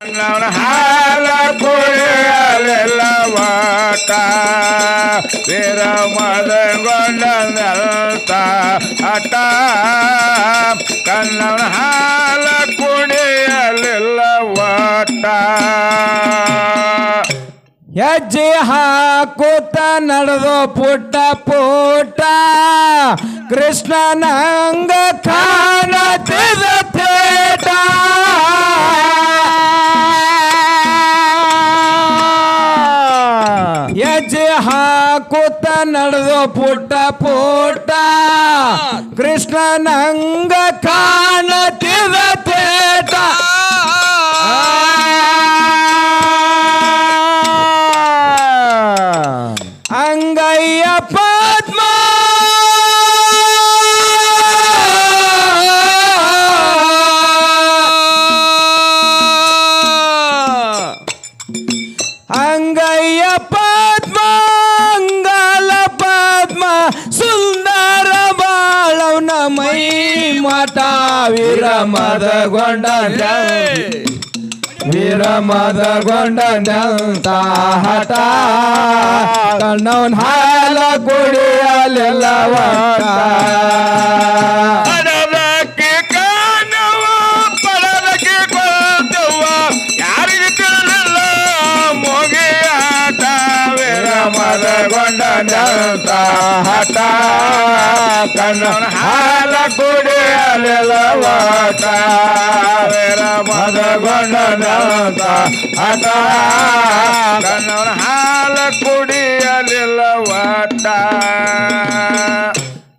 ನನ್ನ ಹಾಲ ಕುಡಿಯಲಿಲ್ಲ ವಾಟ ವೀರ ಮದಗೊಂಡಂತ ಹಠ. ಕನ್ನಡ ಹಾಲ ಕುಡಿಯಲಿಲ್ಲ ವಾಟ ಹೆಜ್ಜೆ ಹಾಕುತ್ತ ನಡೆದು ಪುಟ್ಟ ಪುಟ್ಟ ಕೃಷ್ಣನಂಗ ಕಾಣತಿದ ತೇಟ ನಡೆದು ಪುಟ್ಟ ಪುಟ್ಟ ಕೃಷ್ಣನಂಗ ಕಾಣತಿದ ತೇಟ ಅಂಗಯ್ಯ ಪದ್ಮ ಅಂಗಯ್ಯ ಪದ್ಮ ಮಠ ವೀರ ಮದಗೊಂಡ ವೀರ ಮದಗೊಂಡಂತ ಹಠ. ಕಣ್ಣವನ್ ಹಾಲ ಕುಡಿಯಲಿಲ್ಲ ಮದಗೊಂಡ ಹಠ. ಕಣ್ಣ ಪಡಲಕ್ಕೆ ಕುಡಿಯಲಿಲ್ಲ ವಾಟ ವೀರ ಮದಗೊಂಡಂತ ಹಠ ಕಣ್ಣನ ಹಾಲ ಕುಡಿಯಲಿಲ್ಲ ವಾಟ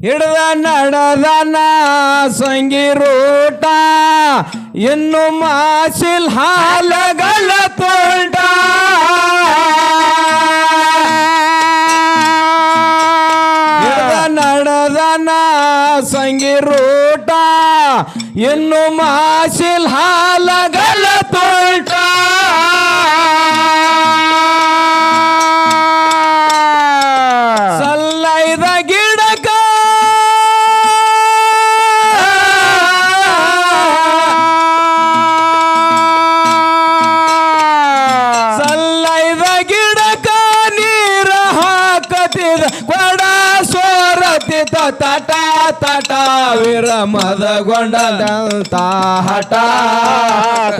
ಹಿಡ್ದ ಸಂಗಿ ಸಂಗಿರೂಟ ಇನ್ನು ಮಾಸಿಲ್ ಹಾಲಗಲ ತೋಟ. ಇನ್ನು ಮಾಸಿಲ್ ಹಾಲಗಲ ತೋಟ. ಸಲ್ಲೈದ ಗಿಡಕ. ಸಲ್ಲೈದ ಗಿಡಕ ನೀರ ಹಾಕತಿದ ಕೊಡ ಸೋರತಿದ ತಟ ತಟ. ವೀರ ಮದಗೊಂಡ ಹಠ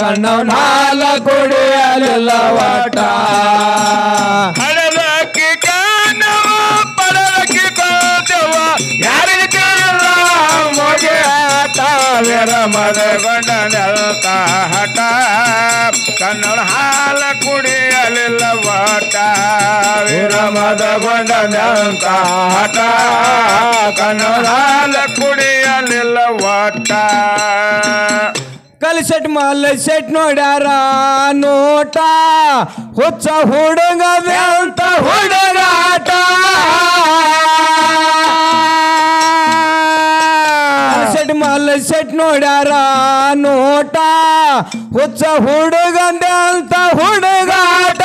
ಕಣ್ಣು ನಾಲ ಕುಡಿಯಲಿಲ್ಲ ವಟ ಯಾರಿಗೆ ಮದಗೊಂಡ ಹಠ. ಕನ್ನಡ ಹಾಲ ಕುಡಿಯಲಿಲ್ಲ ವಾಟ ವೀರ ಆಟ ಕನಲಾಲ ಕುಡಿಯಲಿಲ್ಲ ವಾಟ ಕಲ್ಸೆಟ್ ಮಲ್ಲ ಸೆಟ್ ನೋಡ್ಯಾರ ನೋಟ. ಹುಚ್ಚ ಹುಡುಗ ಅಂತ ಹುಡುಗಾಟ ಸೆಟ್ ಮಲ್ಲ ಸೆಟ್ ನೋಡ್ಯಾರ ನೋಟ. ಹುಚ್ಚ ಹುಡುಗಂದೆ ಅಂತ ಹುಡುಗಾಟ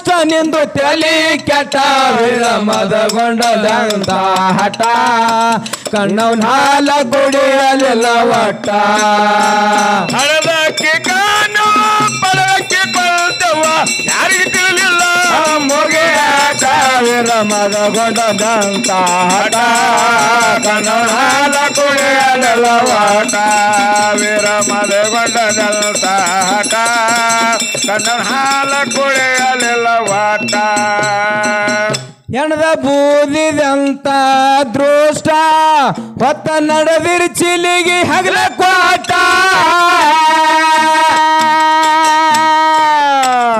ಭ್ರಷ್ಟ ನಿಂದು ತಲೆ ಕೆಟ್ಟ ವಿಳಮದಗೊಂಡದಂತ ಹಠ. ಕಣ್ಣವ್ ನಾಲ ಕುಡಿಯಲಿಲ್ಲ ಒಟ್ಟ. ಮದಗೊಂಡಂತ ಹಠ. ಕುಡಿಯಲಿಲ್ಲ ವಾಟ. ವೀರ ಮದಗೊಂಡಂತ ಹಠ. ಕನಹಾಲ ಹಾಲ ಕುಡಿಯಲಿಲ್ಲ ವಾಟ. ಹೆಣದ ಬೂದಿದಂತ ದೃಷ್ಟ. ಹೊತ್ತ ನಡೆದಿರಿ ಚಿಲಿಗಿ ಹಗಲ ಕ್ವಾಟ.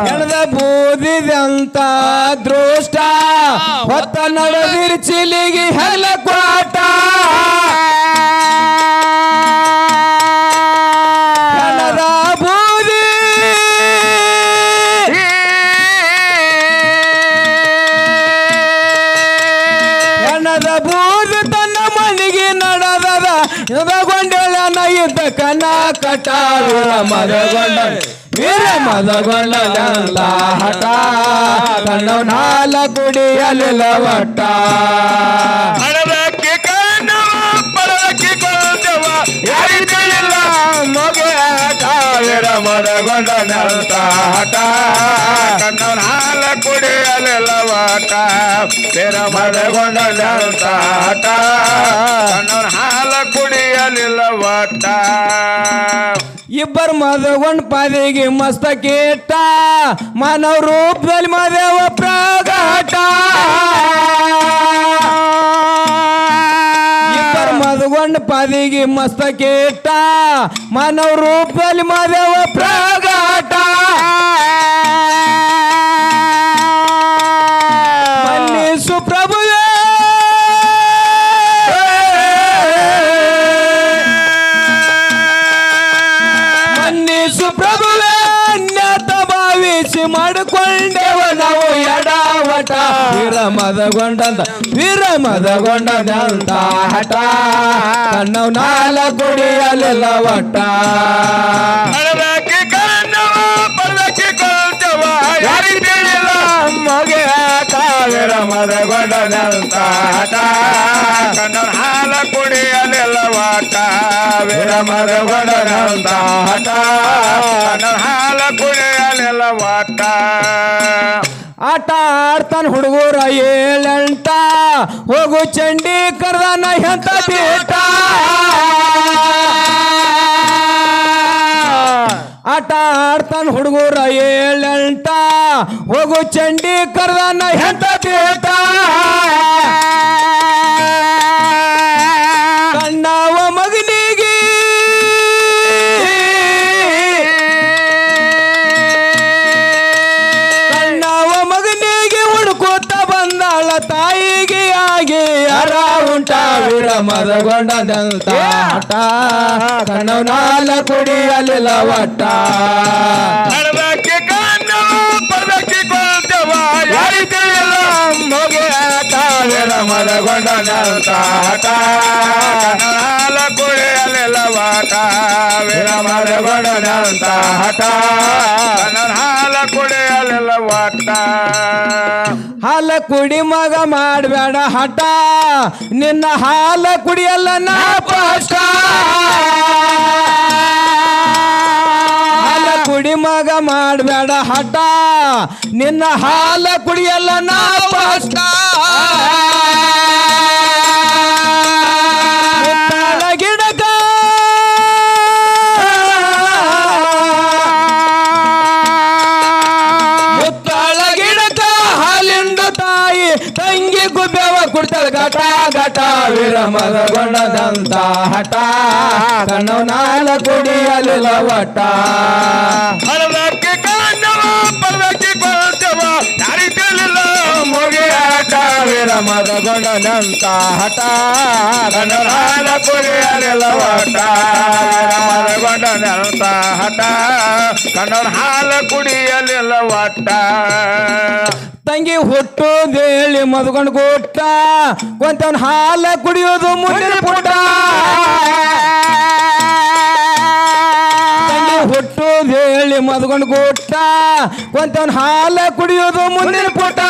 ಹೆಣದ ಬೂದಿದಂತ ನಡೆದಿರಿ ಹೆಲ ಕ್ವಾಟ ಕಟಾರು ಬೂದಿ. ಮದಗೊಂಡಂತ ಹಠ ಕಣ್ಣು ನಾಲ ಕುಡಿಯಲಿಲ್ಲ ಒಟ್ಟ ಹಣದಕ್ಕೆ ಕಣ್ಣವ ಪರದಕ್ಕೆ ಕೊಂದವ ಯಾರಿಗೆ ತಿಳಿಲ್ಲ ಮೊಗೆ ಕಾವೇರ ಮದಗೊಂಡ ಹಠ. ಕಣ್ಣು ಹಾಲ ಕುಡಿಯಲಿಲ್ಲ ವಾಟ ಬೇರ ಮದಗೊಂಡ ನೆಲತ ಹಠ ಕಣ್ಣವನ ಹಾಲ ಕುಡಿಯಲಿಲ್ಲವಾಟ. ಇಬ್ಬರು ಮದಗೊಂಡ್ ಪಾದಿಗೆ ಮಸ್ತ ಕೇಟ ಮಾನವ ರೂಪದಲ್ಲಿ ಮದೇವ ಪ್ರಾಗಾಟ. ಇಬ್ಬರು ಮದಗೊಂಡ್ ಪಾದಿಗೆ ಮಸ್ತ ಕೇಟ ಮಾನವ ರೂಪದಲ್ಲಿ ಮದೇವ ಪ್ರಗಟ. ಮಾಡಿಕೊಂಡೆವ ನಾವು ಎಡವಟ. ವಿರಮದಗೊಂಡಂತ ವಿರಮದಗೊಂಡಂತ ಹಠ. ಕಣ್ಣವು ನಾಲ ಕುಡಿಯಲಿಲ್ಲ ಒಟ್ಟ. ಕಣ್ಣವ ಮೊಗೆ ಕಾವೇರ ಮದಗೊಂಡ ನೆಲತ ಹಠ. ಕಣ್ಣವನ ಹಾಲ ಕುಡಿಯಲಿಲ್ಲ ವಾಟ ವೀರ ಮದಗೊಂಡ ನೆಲತ ಹಠ. ಕಣ್ಣವನ ಹಾಲ ಕುಡಿಯಲಿಲ್ಲ ವಾಟ ಆಟ ಆಡ್ತಾನ ಹುಡುಗರ ಏಳೆಂಟ. ಹೋಗು ಚಂಡಿ ಕರ್ದಾನ ಎಂತ ಬೇಟ ಆಟ ಆಡ್ತಾನ ಹುಡುಗರ ಏಳೆಂಟ. ಹೋಗು ಚಂಡಿ ಕರ್ದಾನ ಎಂತ ಬೇಟ ವಿರಮದಗೊಂಡದಂತ ಆಟ. ಕಣ್ಣವ ನಾಲ ಕುಡಿಯಲಿಲ್ಲ ಒಟ್ಟ. ಹಣದಕ್ಕೆ ಕಣ್ಣವ ಪರದಕ್ಕೆ ಕೊಂದವ ಯಾರಿಗೆ ತಿಳಿಲ್ಲ ಮೊಗೆ ನೆಲತ ಹಠ ಕಣ್ಣವನ ಹಾಲ ಕುಡಿಯಲಿಲ್ಲ ವಾಟ ವೀರ ಮದಗೊಂಡ ನೆಲತ ಹಾಲ ಕುಡಿ ಮಗ ಮಾಡಬೇಡ ಹಠ. ನಿನ್ನ ಹಾಲ ಕುಡಿಯಲ್ಲ ನಾ ಹಾಲ ಕುಡಿ ಮಗ ಮಾಡಬೇಡ ಹಠ. ನಿನ್ನ ಹಾಲ ಕುಡಿಯಲ್ಲ ನಾ ಪಷ್ಟ. ಕುಡ್ತಾಳ ಘಟ ಘಟ ವಿರಮದಗೊಂಡದಂತ ಹಠ. ಕಣ್ಣು ನಾಲ ಕುಡಿಯಲಿಲ್ಲ ವಟ ಹಣದಕ್ಕೆ ಕಣ್ಣವ ಪರದಕ್ಕೆ ಕೊಂದವ ಯಾರಿಗೆ ತಿಳಿಲ್ಲ ಮೊಗೆ ಆಟ ವೀರ ಮದಗೊಂಡ ನೆಲತ ಹಠ ಹಾಲ ಕುಡಿಯಲಿಲ್ಲ ವಾಟ ಮದಗೊಂಡ ನೆಲತ ಹಠ. ಕಣ್ಣು ಹಾಲ ಕುಡಿಯಲಿಲ್ಲ ವಾಟ ತಂಗಿ ಹುಟ್ಟುದೇಳಿ ಮದ್ಕೊಂಡು ಕೊಟ್ಟ ಕೊಂತವನ್ ಹಾಲ ಕುಡಿಯೋದು ಮುಂದಿನ ಪುಟ್ಟ. ತಂಗಿ ಹುಟ್ಟುದೇಳಿ ಮದ್ಕೊಂಡು ಕೊಟ್ಟ ಕೊಂತವನ್ ಹಾಲ ಕುಡಿಯೋದು ಮುಂದಿನ ಪುಟ್ಟ.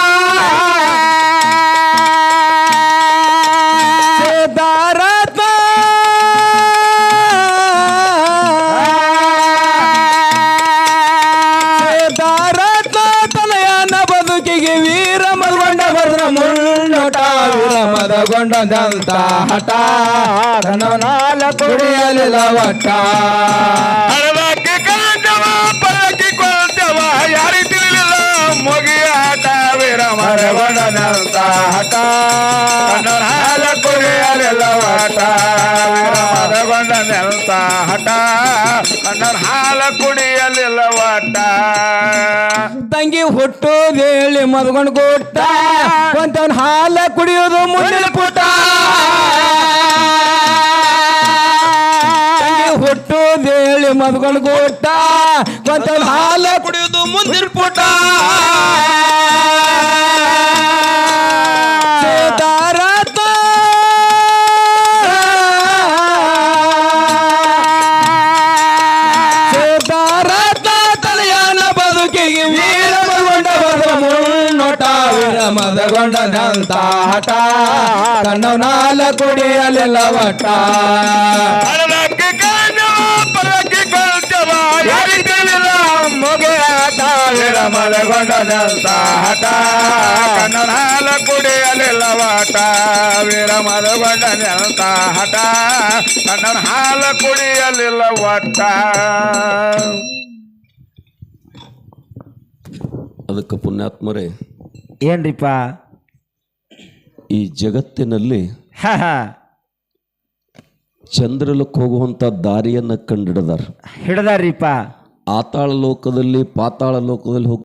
ಮುನ್ನೋಟ ವೀರ ಮದಗೊಂಡಂತ ಹಠ. ಕಣವನಾಲ ಕುಡಿಯಲಿಲ್ಲ ಒಟ್ಟ. ನೆಲತ ಹಠ. ಕಣ್ಣವನ ಹಾಲ ಕುಡಿಯಲಿಲ್ಲ ಹಠ. ಹಾಲ ಕುಡಿಯಲಿಲ್ಲ ತಂಗಿ ಹುಟ್ಟುದೇಳಿ ಮದ್ಕೊಂಡು ಕೊಟ್ಟ. ಕೊಂತವನ್ ಹಾಲ ಕುಡಿಯೋದು ಮುಂದಿನ ಪುಟ್ಟ. ತಂಗಿ ಹುಟ್ಟುದೇಳಿ ಮದ್ಕೊಂಡು ಕೊಟ್ಟ. ಕೊಂತವನ್ ಹಾಲ ಕುಡಿಯೋದು ಮುಂದಿನ ಪುಟ ಕಣ್ಣವನಾಲ ಕುಡಿಯಲಿಲ್ಲ ಒಟ್ಟ ಹಳದಕ್ಕೆ ಕಾಂಡವ ಪರಕ್ಕೆ ಕೊಳ್ತವ ಯಾರಿಗೆ ತಿಳಿಲಿಲ್ಲ ಮುಗಿಯಾಟ ವೀರ ಮಲಗೊಂಡನಂತ ಹಠ ಕನ್ನಡ ಹಾಲ ಕುಡಿಯಲಿಲ್ಲ ವಾಟ ವೀರ ಮಲಗೊಂಡನಂತ ಹಠ ಕನ್ನಡ ಹಾಲ ಕುಡಿಯಲಿಲ್ಲ ಒಟ್ಟ ಅದಕ್ಕೆ ಪುಣ್ಯಾತ್ಮರೇ ಏನ್ರಿಪ್ಪ ಈ ಜಗತ್ತಿನಲ್ಲಿ ಹ ಹೋಗುವಂತ ದಾರಿಯನ್ನ ಕಂಡು ಹಿಡ್ದಾರಿಪ್ಪ ಆತಾಳ ಲೋಕದಲ್ಲಿ ಪಾತಾಳ ಲೋಕದಲ್ಲಿ ಹೋಗಿ